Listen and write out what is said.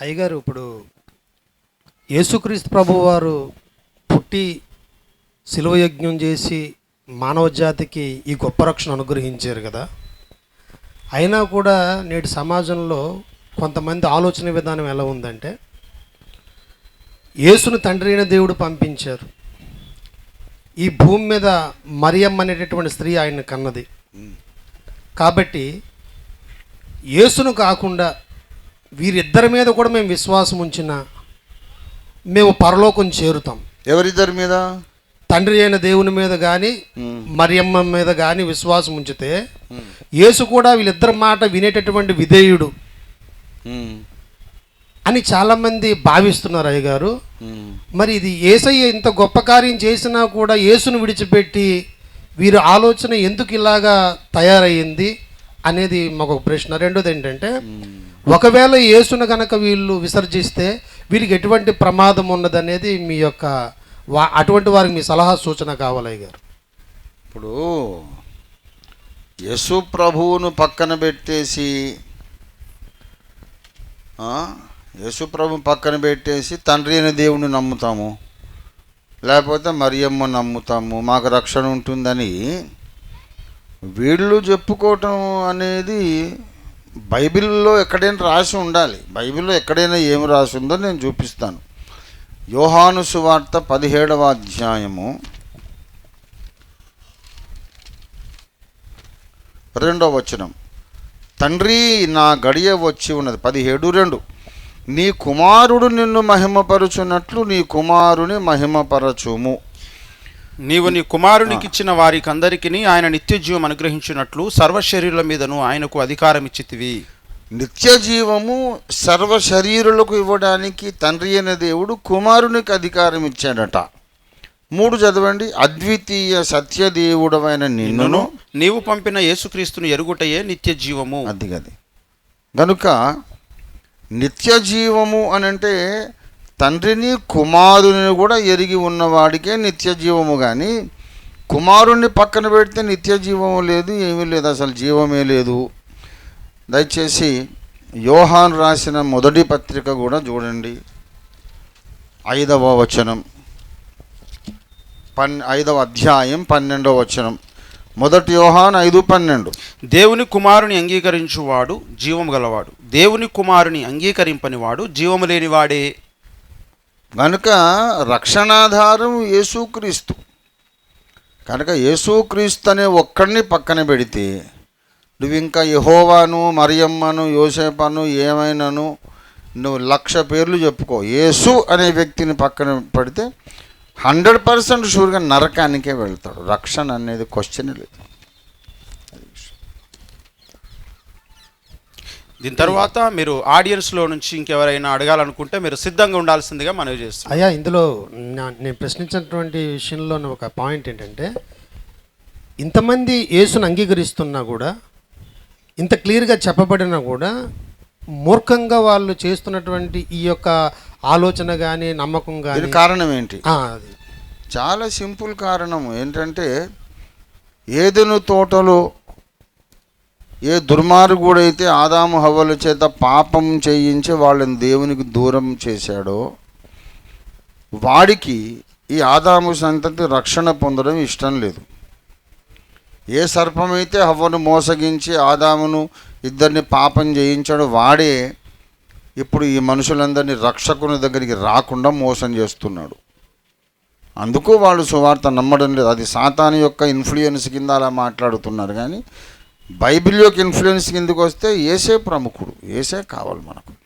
అయ్యగారు ఇప్పుడు యేసుక్రీస్తు ప్రభు వారు పుట్టి శిలువ యజ్ఞం చేసి మానవ జాతికి ఈ గొప్ప రక్షణ అనుగ్రహించారు కదా. అయినా కూడా నేటి సమాజంలో కొంతమంది ఆలోచన విధానం ఎలా ఉందంటే యేసును తండ్రి అయిన దేవుడు పంపించారు. ఈ భూమి మీద మరియమ్మ అనేటటువంటి స్త్రీ ఆయన కన్నది. కాబట్టి యేసును కాకుండా వీరిద్దరి మీద కూడా మేము విశ్వాసం ఉంచిన మేము పరలోకం చేరుతాం. ఎవరిద్దరి మీద? తండ్రి అయిన దేవుని మీద కానీ మరియమ్మ మీద కానీ విశ్వాసం ఉంచితే యేసు కూడా వీళ్ళిద్దరి మాట వినేటటువంటి విధేయుడు అని చాలామంది భావిస్తున్నారు అయ్యగారు. మరి ఇది ఏసయ్య ఇంత గొప్ప కార్యం చేసినా కూడా యేసును విడిచిపెట్టి వీరి ఆలోచన ఎందుకు ఇలాగా తయారయ్యింది అనేది మాకు ఒక ప్రశ్న. రెండోది ఏంటంటే ఒకవేళ యేసును కనుక వీళ్ళు విసర్జిస్తే వీరికి ఎటువంటి ప్రమాదం ఉన్నదనేది మీ యొక్క వా అటువంటి వారికి మీ సలహా సూచన కావాలయ్య గారు ఇప్పుడు యశు ప్రభువును పక్కన పెట్టేసి యశు యేసు ప్రభు పక్కన పెట్టేసి తండ్రి అయిన దేవుని నమ్ముతాము లేకపోతే మరియమ్మ నమ్ముతాము మాకు రక్షణ ఉంటుందని వీళ్ళు చెప్పుకోవటం అనేది బైబిల్లో ఎక్కడైనా రాసి ఉండాలి. బైబిల్లో ఎక్కడైనా ఏమి రాసి ఉందో నేను చూపిస్తాను. యోహాను సువార్త పదిహేడవ అధ్యాయము. రెండవ వచనం. తండ్రి నా గడియ వచ్చి ఉన్నది. పదిహేడు రెండు. నీ కుమారుడు నిన్ను మహిమపరుచున్నట్లు నీ కుమారుని మహిమపరచుము. నీవు నీ కుమారునికి ఇచ్చిన వారికి అందరికీ ఆయన నిత్య జీవం అనుగ్రహించినట్లు సర్వ శరీరుల మీదను ఆయనకు అధికారం ఇచ్చితివి. నిత్య జీవము సర్వ శరీరులకు ఇవ్వడానికి తండ్రి అయిన దేవుడు కుమారునికి అధికారం ఇచ్చాడట. మూడు చదవండి. అద్వితీయ సత్యదేవుడమైన నిన్నును నీవు పంపిన యేసుక్రీస్తును ఎరుగుటయే నిత్య జీవము అది గది కనుక నిత్య జీవము అని అంటే తండ్రిని కుమారుని కూడా ఎరిగి ఉన్నవాడికే నిత్య జీవము కానీ కుమారుణ్ణి పక్కన పెడితే నిత్య జీవము లేదు ఏమీ లేదు అసలు జీవమే లేదు. దయచేసి యోహాన్ రాసిన మొదటి పత్రిక కూడా చూడండి. ఐదవ వచనం. పన్ ఐదవ అధ్యాయం పన్నెండవ వచనం. మొదటి యోహాన్ ఐదు పన్నెండు. దేవుని కుమారుని అంగీకరించువాడు జీవము గలవాడు. దేవుని కుమారుని అంగీకరింపని వాడు జీవము లేనివాడే. కనుక రక్షణాధారం యేసుక్రీస్తు. కనుక యేసుక్రీస్తు అనే ఒక్కడిని పక్కన పెడితే నువ్వు ఇంకా యహోవాను మరియమ్మను యోసేపను ఏమైనాను నువ్వు లక్ష పేర్లు చెప్పుకో. యేసు అనే వ్యక్తిని పక్కన పెడితే హండ్రెడ్ పర్సెంట్ షూర్గా నరకానికే వెళ్తాడు. రక్షణ అనేది క్వశ్చన్ లేదు. దీని తర్వాత మీరు ఆడియన్స్లో నుంచి ఇంకెవరైనా అడగాలనుకుంటే మీరు సిద్ధంగా ఉండాల్సిందిగా మనవి చేస్తాం అయ్యా ఇందులో నా- నేను ప్రశ్నించినటువంటి విషయంలో ఒక పాయింట్ ఏంటంటే ఇంతమంది యేసును అంగీకరిస్తున్నా కూడా ఇంత క్లియర్గా చెప్పబడినా కూడా మూర్ఖంగా వాళ్ళు చేస్తున్నటువంటి ఈ యొక్క ఆలోచన కానీ నమ్మకం కానీ కారణం ఏంటి? అది చాలా సింపుల్ కారణం ఏంటంటే ఏదెను తోటలో ఏ దుర్మార్గుడైతే ఆదాము హవ్వల చేత పాపం చేయించి వాళ్ళని దేవునికి దూరం చేశాడో వాడికి ఈ ఆదాము సంతతి రక్షణ పొందడం ఇష్టం లేదు. ఏ సర్పమైతే హవ్వను మోసగించి ఆదామును ఇద్దరిని పాపం చేయించాడో వాడే ఇప్పుడు ఈ మనుషులందరినీ రక్షకుని దగ్గరికి రాకుండా మోసం చేస్తున్నాడు. అందుకు వాళ్ళు సువార్త నమ్మడం లేదు. అది సాతాను యొక్క ఇన్ఫ్లుయెన్స్ కింద అలా మాట్లాడుతున్నారు. కానీ బైబిల్ యొక్క ఇన్ఫ్లుయెన్స్ కిందకు వస్తే ఏసే ప్రముఖుడు ఏసే కావాలి మనకు.